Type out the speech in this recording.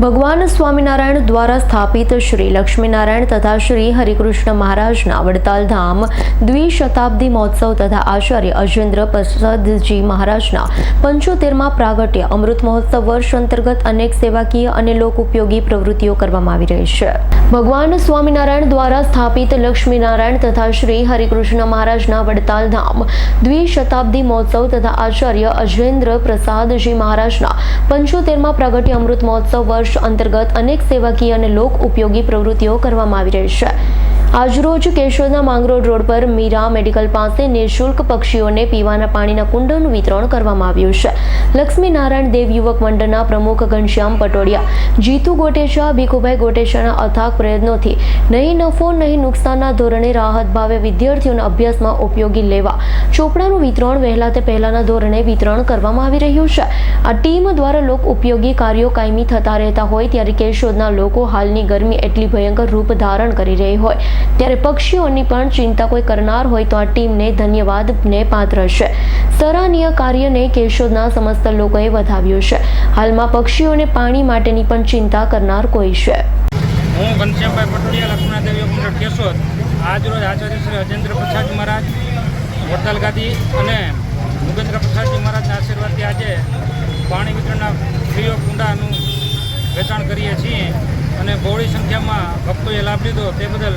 ભગવાન સ્વામિનારાયણ દ્વારા સ્થાપિત શ્રી લક્ષ્મીનારાયણ તથા શ્રી હરિકૃષ્ણ મહારાજના વડતાલ ધામ દ્વિશતાબ્દી મહોત્સવ તથા આચાર્ય અજેન્દ્ર પ્રસાદજી મહારાજના પંચોતેરમાં પ્રાગટ્ય અમૃત મહોત્સવ વર્ષ અંતર્ગત અનેક સેવાકીય અને લોક ઉપયોગી પ્રવૃત્તિઓ કરવામાં આવી રહી છે. ભગવાન સ્વામિનારાયણ દ્વારા સ્થાપિત લક્ષ્મીનારાયણ તથા શ્રી હરિકૃષ્ણ મહારાજના વડતાલ ધામ, દ્વિશતાબ્દી મહોત્સવ તથા આચાર્ય અજેન્દ્ર પ્રસાદજી મહારાજના પંચોતેરમાં પ્રાગટ્ય અમૃત મહોત્સવ વર્ષ અંતર્ગત અનેક સેવાકીય અને લોક ઉપયોગી પ્રવૃત્તિઓ કરવામાં આવી રહી છે. આજરોજ કેશોદના માંગરોળ રોડ પર મીરા મેડિકલ પાસે નિઃશુલ્ક પક્ષીઓને પીવાના પાણીના કુંડોનું વિતરણ કરવામાં આવ્યું છે. લક્ષ્મીનારાયણ દેવ યુવક મંડળના પ્રમુખ ઘનશ્યામ પટોડિયા, જીતુ ગોટેચા, ભીખુભાઈ ગોટેચાના અથાગ પ્રયત્નોથી નહીં નફો, નહીં નુકસાનના ધોરણે રાહત ભાવે વિદ્યાર્થીઓના અભ્યાસમાં ઉપયોગી લેવા, ચોપડાનું વિતરણ વહેલા તે પહેલાના ધોરણે વિતરણ કરવામાં આવી રહ્યું છે. આ ટીમ દ્વારા લોક ઉપયોગી કાર્યો કાયમી થતા રહેતા હોય ત્યારે કેશોદના લોકો હાલની ગરમી એટલી ભયંકર રૂપ ધારણ કરી રહી હોય. ત્યારે પક્ષીઓની પણ ચિંતા કોઈ કરનાર હોય તો આ ટીમને ધન્યવાદને પાત્ર છે. સરાહનીય કાર્યને કેશોદના સમસ્ત લોકોએ વધાવ્યું છે. હાલમાં પક્ષીઓને પાણી માટેની પણ ચિંતા કરનાર કોઈ છે. હું ઘનશ્યામભાઈ પટોડિયા લક્ષ્મણાદેવ મંડળ કેશોદ. આજરોજ આચાર્ય શ્રી અજેન્દ્ર પ્રસાદ મહારાજ, વડતાલ ગાદી અને ભૂપેન્દ્ર પ્રસાદજી મહારાજના આશીર્વાદથી આજે પાણી વિતરણના ફ્રી ઓફ કુંડાનું વેચાણ કરીએ છીએ અને બહોળી સંખ્યામાં ભક્તોએ લાભ લીધો તે બદલ